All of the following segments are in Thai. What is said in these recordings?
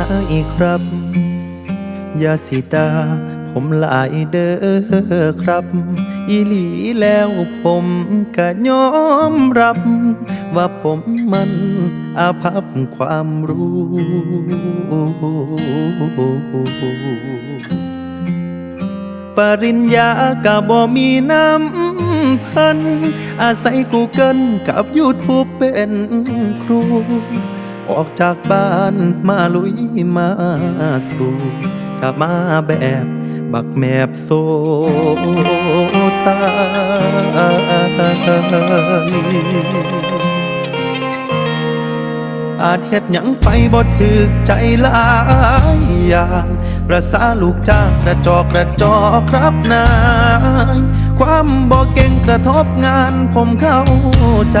จ้านายครับ ยาสิตา ผมหลายเด้อครับ อีหลีแล้วผมก็ยอมรับ ว่าผมมันอาภัพความรู้ ปริญญากะบ่มีน้ำพัน อาศัยกูเกิลกับยูทูบเป็นครู ออกจากบ้านมาลุยมาสู่กลับมาแบบบักแมบโซตายอาจเฮ็ดหยังไปบ่ถึกใจหลายอย่างประสาลูกจ้างกระจอกกระจอกครับนาย ความบ่เก่งกระทบงานผมเข้าใจ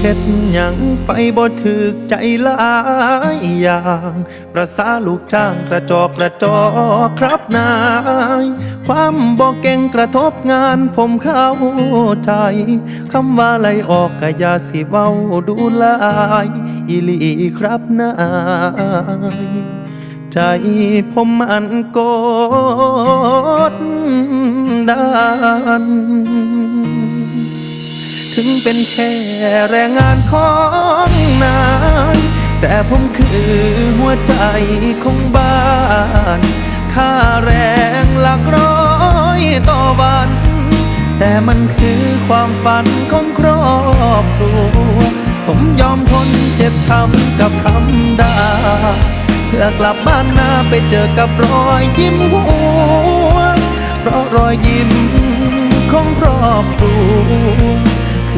เฮ็ดหยังไปบ่ถึกใจหลายอย่าง ประสาลูกจ้างกระจอกกระจอกครับนาย ความบ่เก่งกระทบงานผมเข้าใจ คำว่าไลออกกะอยาสิเว้าดูลายอีลีครับนายใจผมมันกดดัน เป็นแค่แรงงานของนาย แต่ผมคือหัวใจของบ้าน ค่าแรงหลักร้อยต่อวัน แต่มันคือความฝันของครอบครัว ผมยอมทนเจ็บช้ำกับคำด่าเพื่อกลับบ้านนาไปเจอกับรอยยิ้มหัวเพราะรอยยิ้มของครอบครัว